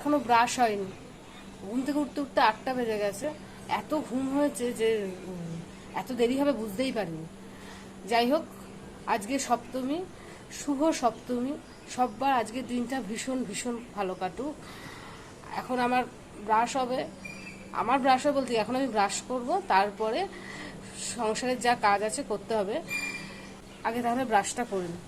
এখনও ব্রাশ হয়নি। ঘুম থেকে উঠতে উঠতে আটটা বেজে গেছে। এত ঘুম হয়েছে যে এত দেরি হবে বুঝতেই পারিনি। যাই হোক, আজকে সপ্তমী, শুভ সপ্তমী। সববার আজকে দিনটা ভীষণ ভীষণ ভালো কাটুক। এখন আমার ব্রাশ হবে। আমার ব্রাশ হবে বলতে এখন আমি ব্রাশ করব, তারপরে সংসারের যা কাজ আছে করতে হবে। আগে তাহলে ব্রাশটা করে নিই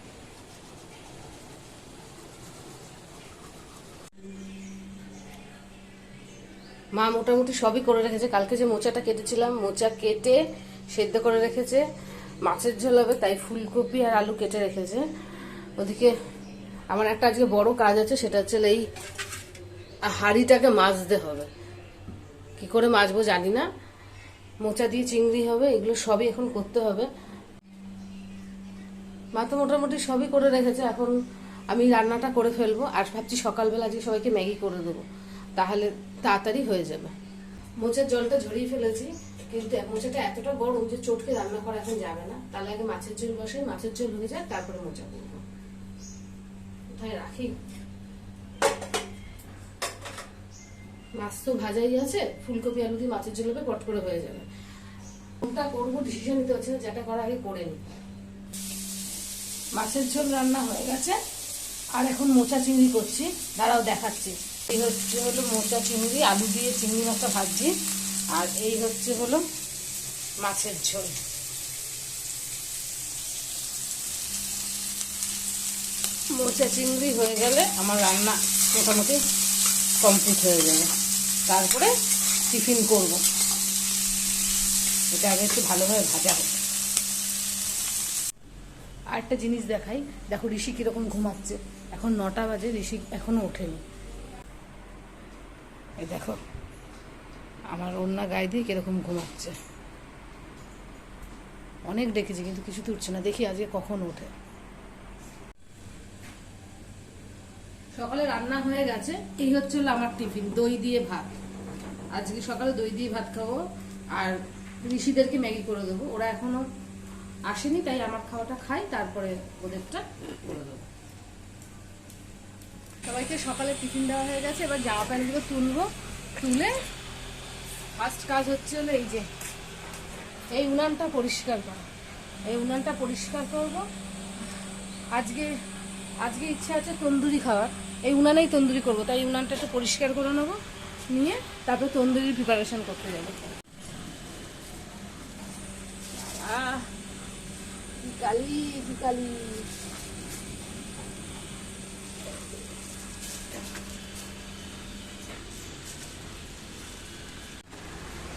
মা মোটামুটি সবই করে রেখেছে। কালকে যে মোচাটা কেটেছিলাম, মোচা কেটে সেদ্ধ করে রেখেছে। মাছের ঝোল হবে, তাই ফুলকপি আর আলু কেটে রেখেছে। ওদিকে আমার একটা আজকে বড় কাজ আছে, সেটা হচ্ছে এই হাঁড়িটাকে মাজতে হবে। কি করে মাজবো জানি না। মোচা দিয়ে চিংড়ি হবে, এগুলো সবই এখন করতে হবে। মা তো মোটামুটি সবই করে রেখেছে, এখন আমি রান্নাটা করে ফেলব। আর ভাবছি সকালবেলা আজকে সবাইকে ম্যাগি করে দেবো। তাহলে তাড়াতাড়ি হয়ে যাবে। মোচার জলটা ঝরিয়ে ফেলেছি, কিন্তু মোচাটা এতটা গরম যে চটকে রান্না করা এখন যাবে না। তাহলে আগে মাছের ঝোল বসে মাছের ঝোল হয়ে যায় তারপরে মোচা করব। কোথায় রাখি? মাছ তো ভাজাই আছে, ফুলকপি, আলু দিয়ে মাছের ঝোল হবে, পট করে হয়ে যাবে। কোনটা করব ডিসিশন নিতে হচ্ছে যেটা করা আগে করে নি মাছের ঝোল রান্না হয়ে গেছে, আর এখন মোচা চিংড়ি করছি, দাঁড়াও দেখাচ্ছি। এই হচ্ছে হলো মোচা চিংড়ি, আলু দিয়ে চিংড়ি মাছটা ভাজছি আর এই হচ্ছে হলো মাছের ঝোল। মোচা চিংড়ি হয়ে গেলে আমার রান্না মোটামুটি কমপ্লিট হয়ে যাবে। তারপরে টিফিন করব। এটা আগে একটু ভালোভাবে ভাজা হোক। আর একটা জিনিস দেখাই। দেখো ঋষি কীরকম ঘুমাচ্ছে। এখন নটা বাজে, ঋষি এখনও ওঠেনি। এই দেখো, আমার অন্যা গায়ে দিয়ে কীরকম ঘুমাচ্ছে। অনেক ডেকেছি, কিন্তু কিছু উঠছে না। দেখি আজকে কখন ওঠে। সকালে রান্না হয়ে গেছে। এই হচ্ছে আমার টিফিন, দই দিয়ে ভাত। আজকে সকালে দই দিয়ে ভাত খাব, আর ঋষিদেরকে ম্যাগি করে দেবো। ওরা এখনও আসেনি, তাই আমার খাওয়াটা খাই, তারপরে ওদেরটা করে দেবো। সবাইকে সকালে টিফিন দেওয়া হয়ে গেছে, এবার জামা প্যান্টগুলো তুলবো, তুলে ফার্স্ট কাজ হচ্ছে হলো এই যে, এই উনানটা পরিষ্কার করা। এই উনানটা পরিষ্কার করব। আজকে আজকে ইচ্ছা আছে তন্দুরি খাওয়ার। এই উনানেই তন্দুরি করব, তাই উনানটা একটু পরিষ্কার করে নেব, নিয়ে তারপর তন্দুরির প্রিপারেশন করতে যাব। আহ, কি কালি কি কালি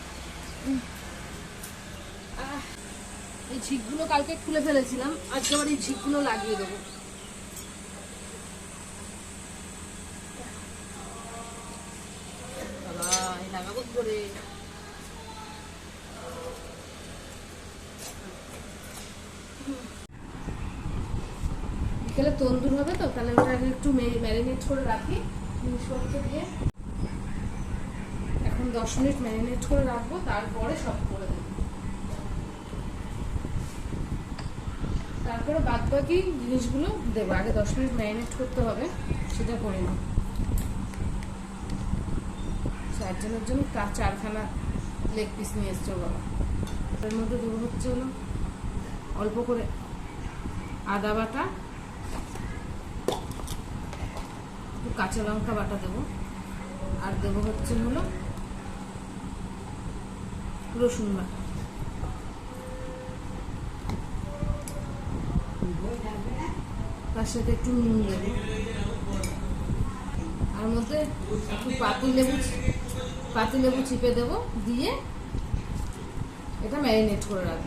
আহ, এই ঝিকগুলো কালকে খুলে ফেলেছিলাম। আজকে আবার এই ঝিকগুলো লাগিয়ে দেবো। লাগাবো করে। বিকেলে তন্দুর হবে তো, তাহলে ওটা একটু ম্যারিনেট করে রাখি। জিনিসপত্র দিয়ে। দশ মিনিট ম্যারিনেট করে রাখব, তারপরে সব করে দেবো। তারপরে বাদ বাকি জিনিসগুলো দেবো। আগে দশ মিনিট ম্যারিনেট করতে হবে, সেটা করে নিই চারজনের জন্য তার চারখানা লেগ পিস নিয়ে এসছো বাবা। তার মধ্যে দেবো হচ্ছে হলো অল্প করে আদা বাটা, একটু কাঁচা লঙ্কা বাটা দেবো। আর দেবো হচ্ছে হলো রসুন বাটা তার সাথে একটু নুন দেবো আর মধ্যে একটু পাতি লেবু পাতি লেবু চিপে দেবো, দিয়ে এটা ম্যারিনেট করে রাখব।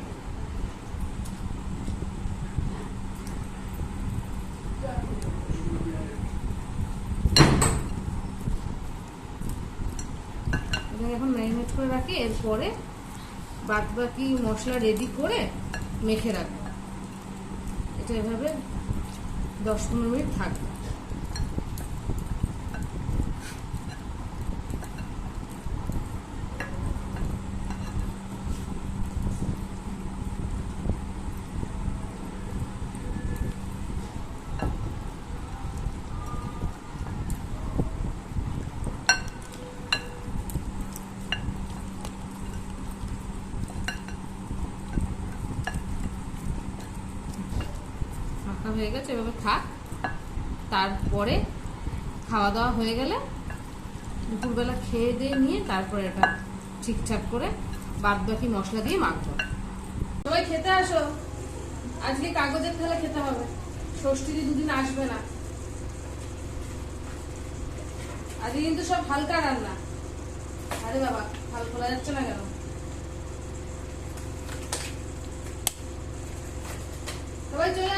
এখন ম্যারিনেট করে রাখি, এরপরে বাকি মশলা রেডি করে মেখে রাখব। এটা এভাবে দশ পনেরো মিনিট থাকবে। হয়ে গেছে, এভাবে থাক। তারপরে খাওয়া দাওয়া হয়ে গেলে দুপুরবেলা খেয়ে দিয়ে নিয়ে তারপরে এটা ঠিকঠাক করে বাদ বাকি মশলা দিয়ে মাখবো। সবাই খেতে আসো। আজকে কাগজের থালা খেতে হবে। ষষ্ঠীরই দুদিন আসবে না। আজকে কিন্তু সব হালকা রান্না। আরে বাবা হাল খোলা যাচ্ছে না কেন? সবাই চলে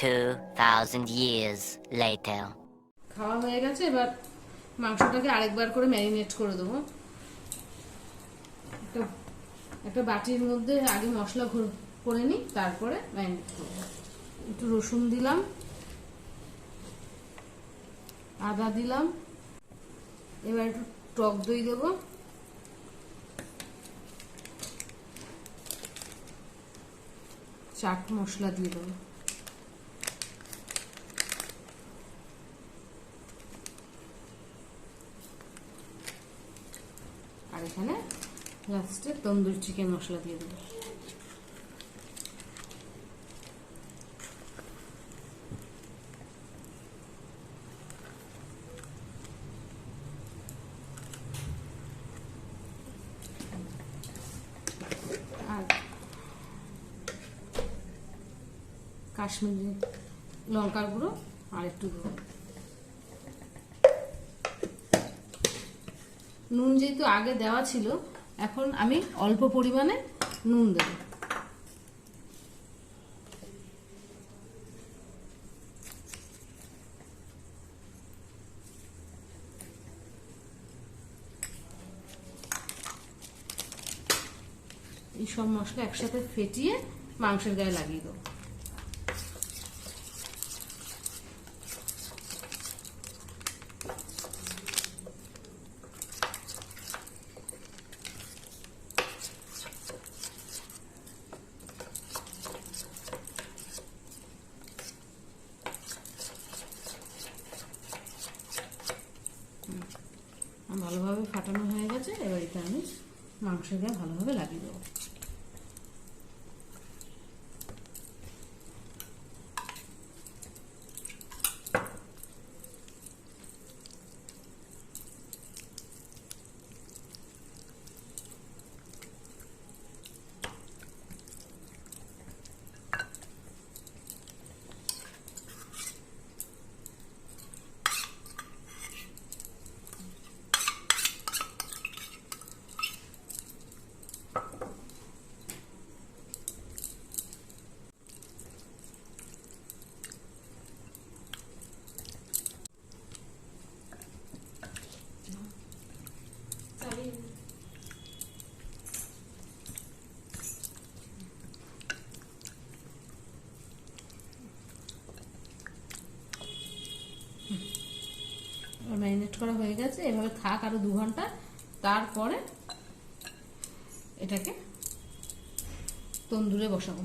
2000 years later. খাওয়া হয়ে গেছে, এবার মাংসটাকে আরেকবার করে ম্যারিনেট করে দেবো। একটা বাটির মধ্যে আগে মশলা করে নিই, তারপরে ম্যারিনেট করব। একটু রসুন দিলাম, আদা দিলাম, এবার একটু টক দই দেবো। চাট মশলা দিয়ে দেবো। এখানে লাস্টে তন্দুরি চিকেন মশলা দিয়ে দেবো। কাশ্মীরি লঙ্কার গুঁড়ো আর একটু নুন যেহেতু আগে দেওয়া ছিল, এখন আমি অল্প পরিমাণে নুন দেব। এই সব মশলা একসাথে ফেটিয়ে মাংসের গায়ে লাগিয়ে দেবো আর ভালোভাবে ফাটানো হয়ে গেছে এবার এটা আমি মাংস দিয়ে ভালোভাবে লাগিয়ে দেবো ম্যারিনেট করা হয়ে গেছে এভাবে থাক আরও দু ঘণ্টা তারপরে এটাকে তন্দুরে বসাবো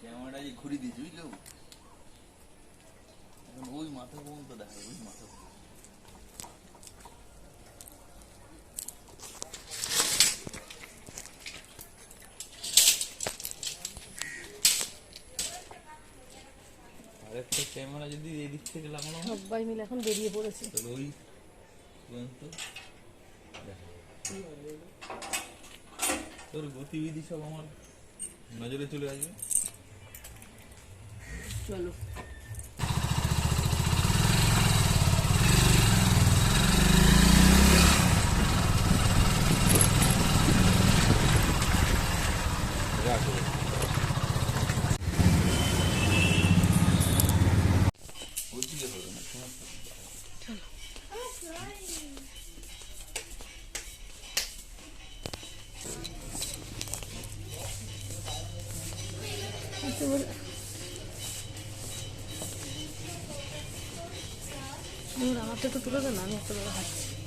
ক্যামেরাটা যে ঘুরিয়ে দিয়েছি বুঝলো এখন ওই মাথা পর্যন্ত দেখা ওই মাথা পর্যন্ত। আরেকটা ক্যামেরা যদি এদিক থেকে লাগানো সবাই মিলে এখন বেরিয়ে পড়েছে। তাহলে ওই পর্যন্ত তোর গতিবিধি সব আমার নজরে চলে আসবে। চলো। আমার একটু তুলে না আমি একটা বড়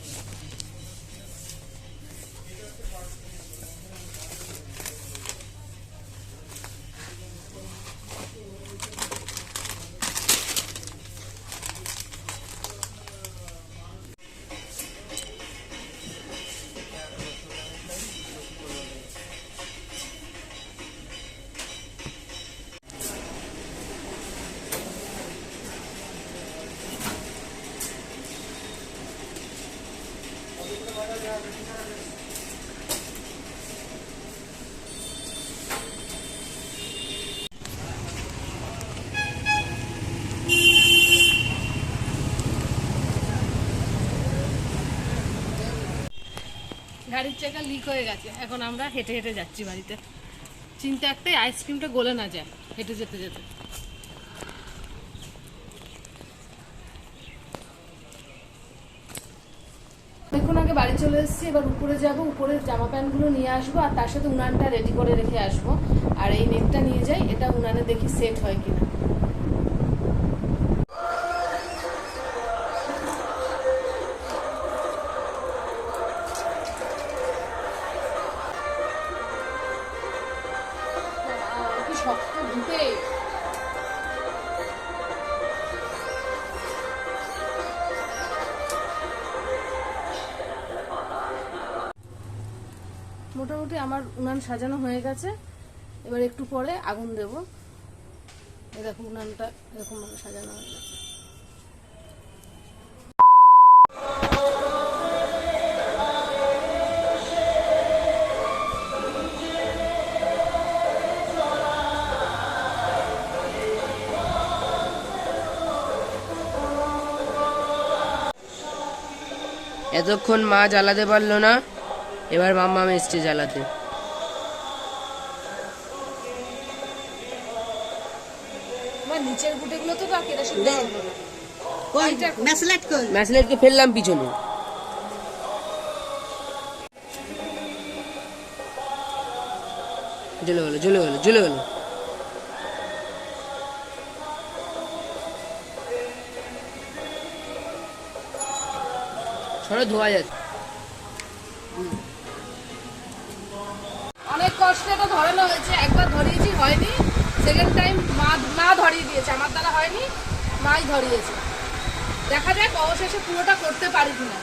চাকা লিক হয়ে গেছে। এখন আমরা হেঁটে হেঁটে যাচ্ছি বাড়িতে। চিন্তা একটাই আইসক্রিমটা গলে না যায়, হেঁটে যেতে যেতে। দেখুন আগে বাড়ি চলে এসেছি, এবার উপরে যাব, উপরে জামা প্যান্টগুলো নিয়ে আসব, আর তার সাথে উনানটা রেডি করে রেখে আসব। আর এই নেটটা নিয়ে যাই, এটা উনানে দেখি সেট হয় কিনা। উনান সাজানো হয়ে গেছে। এবার একটু পরে আগুন দেব। এরকম উনানটা এরকম ভাবে সাজানো হয়ে গেছে। এতক্ষণ মা জ্বালাতে পারল না, এবার মাম্মা এসছে জ্বালাতে। নিচের গুটেগুলো তো বাকি এটা কই? ম্যাসলেটকে ফেললাম পিছনে। জ্বলে গেল জ্বলে গেল জ্বলে গেল। সরে ধোয়া যাচ্ছে। অনেক কষ্টে এটা ধরানো হয়েছে একবার ধরিয়েছি হয়নি। সেকেন্ড টাইম মা মা ধরিয়ে দিয়েছে আমার দ্বারা হয়নি মাই ধরিয়েছে। দেখা যাক অবশেষে পুরোটা করতে পারি কিনা।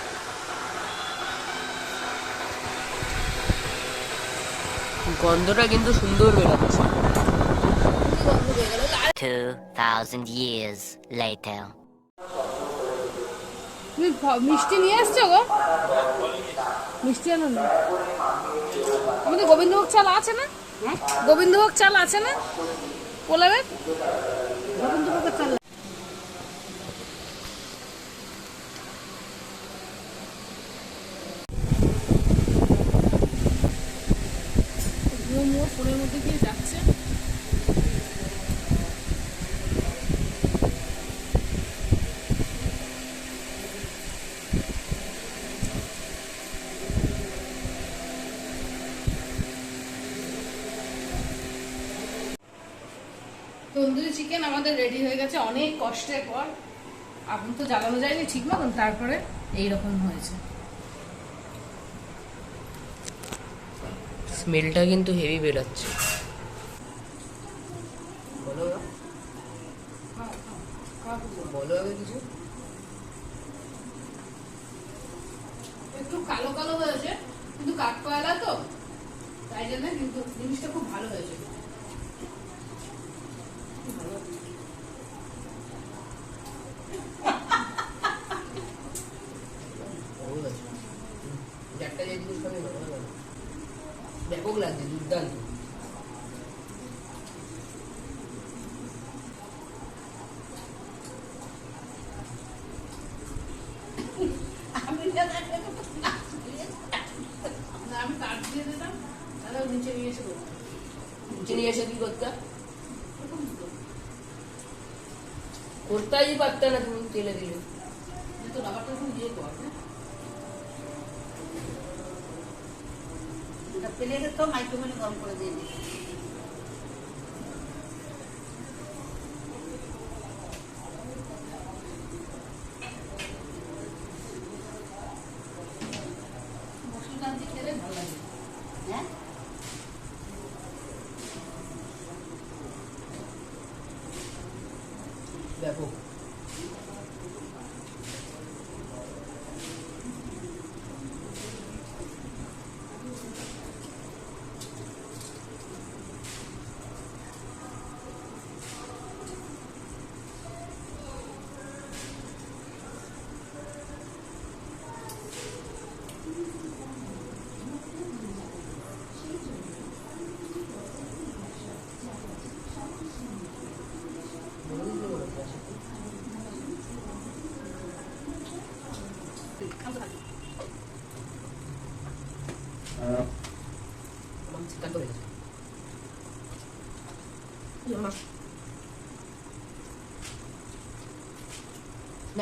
গন্ধটা কিন্তু সুন্দর বেরোচ্ছে। বন্ধ হয়ে গেল আর 2,000 years later. তুমি মিষ্টি নিয়ে এসছো গো? মিষ্টি আনো না। আমাদের গোবিন্দভোগ চাল আছে না? গোবিন্দভোগ চাল আছে না? পোলারের গোবিন্দভোগের চাল মুয়ো ফোনের মধ্যে দিয়ে যাচ্ছে। তন্দুরি চিকেন আমাদের রেডি হয়ে গেছে অনেক কষ্টের পর। আগুন তো জ্বালানো যায়নি ঠিক মতন তারপরে এইরকম হয়েছে। স্মেলটা কিন্তু হেভি বেরোচ্ছে। বলো বলো কিছু। একটু কালো কালো হয়েছে কিন্তু কাঠ কয়লা তো তাই জন্য কিন্তু জিনিসটা খুব ভালো হয়েছে। બેકોક લાગે દુર્દાંત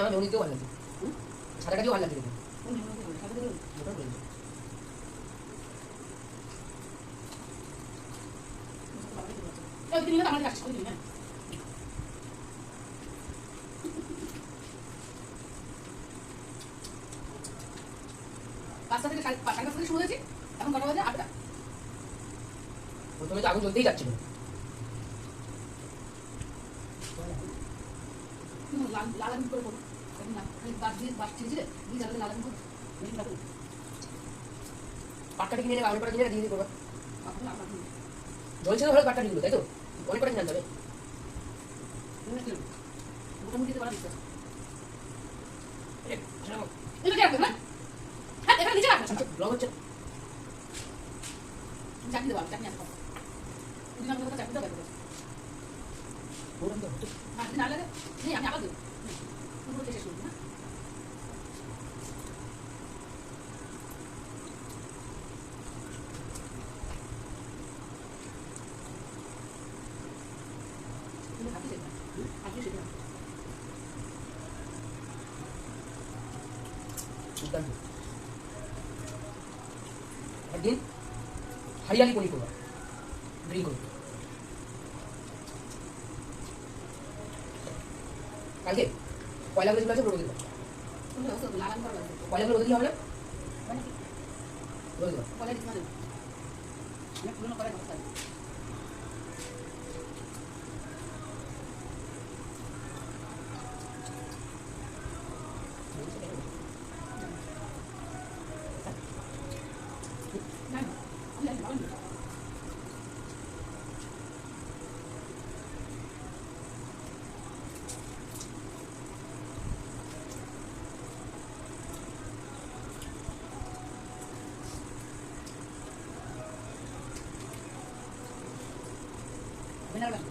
আমার মেউনিতেও ভালো লাগছে সাদা কাটিও ভালো লাগছে করে দিয়েছে। পাঁচটা থেকে সাড়ে পাঁচটা থেকে শুরু হয়েছে? এখন কটা বাজে? আটটা। প্রথমে তো আগুন জ্বলতেই যাচ্ছিল। লাল লাল করে পাটকাটি কিনে নেবে পাটা কিনে দিয়ে দিয়ে করবা তখন লাল তো ভালো পাটকাটি তাই তো অনেক কটা কিনে চাকরি দেবো চাকরি আসব দেবো ওরকম তো হচ্ছে না আমি আবার দেবো শেষ করব না পনির করবা। গ্রিল করব। কালকে পয়লা করে আছে রোদে দেবো লাগান করা দিলে হবে? না। মানে কি দেবো কলেজ দিতে হবে অনেক পুরনো করে করতে হবে না না আমি জানি ভালো না বিনা লাগবে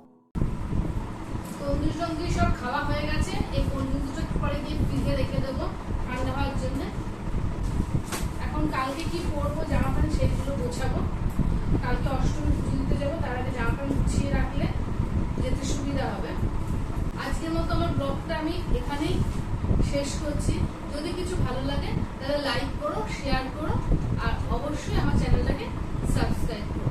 তন্দুর সঙ্গে সব খাওয়া হয়ে গেছে। এই পনির দুটো পরে দিয়ে ফ্রিজে রেখে দেবো ঠান্ডা হওয়ার জন্য। এখন কালকে কি পরবো জামা প্যান্ট সেগুলো গোছাবো। কালকে অষ্টমী পুজো যাব, তার আগে জামা প্যান্ট গুছিয়ে রাখলে যেতে সুবিধা হবে। আজকের মতো আমার ব্লগটা আমি এখানেই শেষ করছি। যদি কিছু ভালো লাগে, তাহলে লাইক করো শেয়ার করো, আর অবশ্যই আমার চ্যানেলটাকে সাবস্ক্রাইব করো।